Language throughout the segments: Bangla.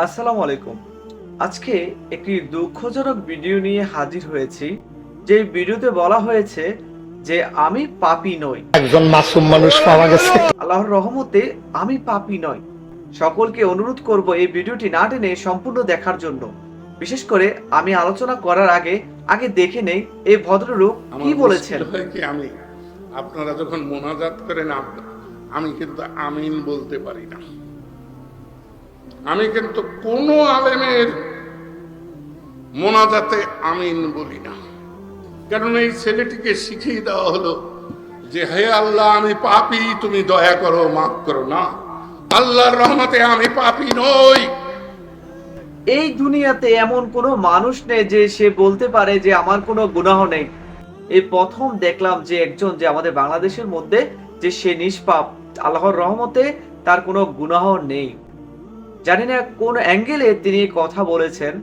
আসসালামু আলাইকুম। আজকে একটি দুঃখজনক ভিডিও নিয়ে হাজির হয়েছি। যে ভিডিওতে বলা হয়েছে যে আমি পাপী নই। একজন মাসুম মানুষ পাওয়া গেছে। আল্লাহর রহমতে আমি পাপি নই। সকলকে অনুরোধ করব এই ভিডিওটি না টেনে সম্পূর্ণ দেখার জন্য। বিশেষ করে আমি আলোচনা করার আগে আগে দেখে নেই এই ভদ্রলোক কি বলেছেন। আমি? আপনারা যখন মোনাজাত করেন আমি কিন্তু আমিন বলতে পারি না। আমি কিন্তু কোন আলেমের মোনাজাতে আমিন বলি না। কারণ এই ছেলেটিকে শিখিয়ে দেওয়া হলো যে, হে আল্লাহ, আমি পাপি, তুমি দয়া করো, মাফ করো না। আল্লাহর রহমতে আমি পাপি নই। এই দুনিয়াতে এমন কোনো মানুষ নেই যে সে বলতে পারে যে, আমার কোনো গুনাহ নেই। এই প্রথম দেখলাম যে একজন যে আমাদের বাংলাদেশের মধ্যে যে সে নিষ্পাপ, আল্লাহর রহমতে তার কোনো গুনাহ নেই। জানি না কোন অ্যাঙ্গেলে তিনি কথা বলেছেন।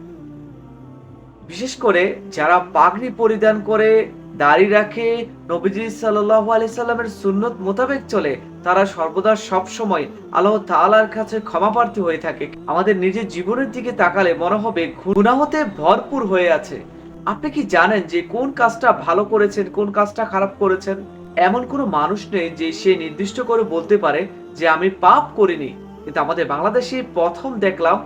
বিশেষ করে যারা পাগড়ি পরিধান করে, দাড়ি রাখে, নবীজি সাল্লাহ আলি সাল্লামের সুন্নত মোতাবেক চলে, তারা সর্বদা সব সময় আল্লাহ তাআলার কাছে ক্ষমা প্রার্থী হয়ে থাকে। আমাদের নিজের জীবনের দিকে তাকালে মনে হবে গুনাহতে ভরপুর হয়ে আছে। আপনি কি জানেন যে কোন কাজটা ভালো করেছেন, কোন কাজটা খারাপ করেছেন? এমন কোনো মানুষ নেই যে সে নির্দিষ্ট করে বলতে পারে যে আমি পাপ করিনি। কিন্তু আমাদের বাংলাদেশে প্রথম দেখলাম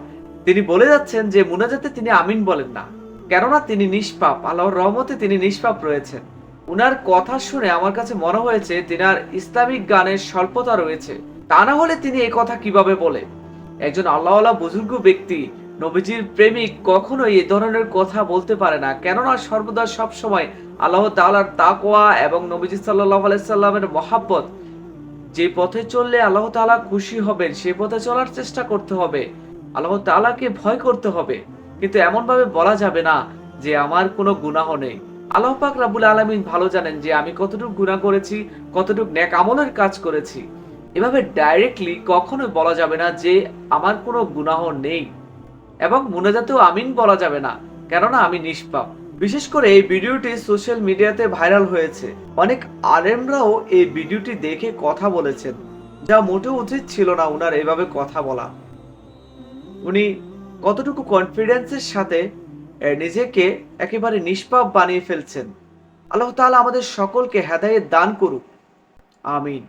তিনি বলে যাচ্ছেন যে মুনাজাতে তিনি আমিন বলেন না। কেননা তিনি নিষ্পাপ, আল্লাহর রহমতে তিনি নিষ্পাপ রয়েছেন। উনার কথা শুনে আমার কাছে মনে হয়েছে তিনার ইসলামিক গানের স্বল্পতা রয়েছে। তা না হলে তিনি এই কথা কীভাবে বলে একজন আল্লাহ বুজুর্গ ব্যক্তি, নবীজির প্রেমিক কখনোই এই ধরনের কথা বলতে পারে না। কেননা সর্বদা সবসময় আল্লাহ তাআলার তাকওয়া এবং নবীজি সাল্লাহ আলাইসাল্লামের মহাব্বত যে পথে চললে আল্লাহ তালা খুশি হবেন, সে পথে চলার চেষ্টা করতে হবে। আল্লাহ তাআলাকে ভয় করতে হবে। কিন্তু এমন ভাবে বলা যাবে না যে আমার কোনো গুনাহ নেই। আল্লাহ পাক রাবুল আলমিন ভালো জানেন যে আমি কতটুকু গুনাহ করেছি, কতটুকু ন্যাক আমলের কাজ করেছি। এভাবে ডাইরেক্টলি কখনোই বলা যাবে না যে আমার কোনো গুনাহ নেই। এবং মুনাজাতেও আমিন বলা যাবে না। কেননা আমি নিষ্পাপ। বিশেষ করে এই ভিডিওটি সোশ্যাল মিডিয়াতে ভাইরাল হয়েছে। অনেক আলেমরাও এই ভিডিওটি দেখে কথা বলেছেন। যা মোটেও উচিত ছিল না উনার এভাবে কথা বলা। উনি কতটুকু কনফিডেন্সের সাথে নিজেকে একেবারে নিষ্পাপ বানিয়ে ফেলছেন। আল্লাহ তাআলা আমাদের সকলকে হেদায়েত দান করুক। আমিন।